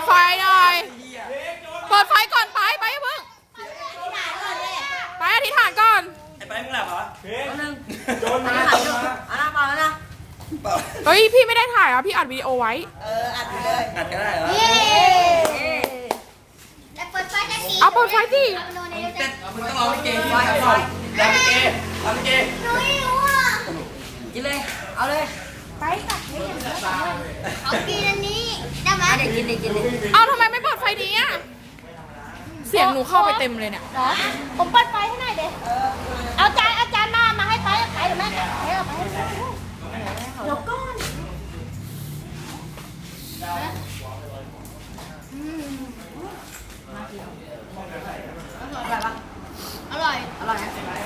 ดไฟหน่อย เปิดไฟก่อนไปไปเพิ่ง ไปอธิษฐานก่อน ไอ้ไปมึงหลับเหรอโจนมงโจนมาเอาละเปล่าแล้วนะเฮ้ยพี่ไม่ได้ถ่ายอะพี่อัดวีดีโอไว้ เอออัดเลยอัดก็ได้เหรอเอาเปิดไฟดิเต้นมึงต้องเอาเกย์ที่ไหนก่อนแล้วเกย์ทำเกย์กินเลย เอาเลย ไปตัดให้ย่งนี้เอากิน เด็กกินเด็กกินเลยเอาทำไมไม่เปิดไฟนี้อะ เสียงหนูเข้าไปเต็มเลยเนี่ย ผมเปิดไฟให้หน่อยเด็เอาจานเอาจานมา มาให้ไปไปหรือไม่ไปเอาไปเดี๋ยวก่อน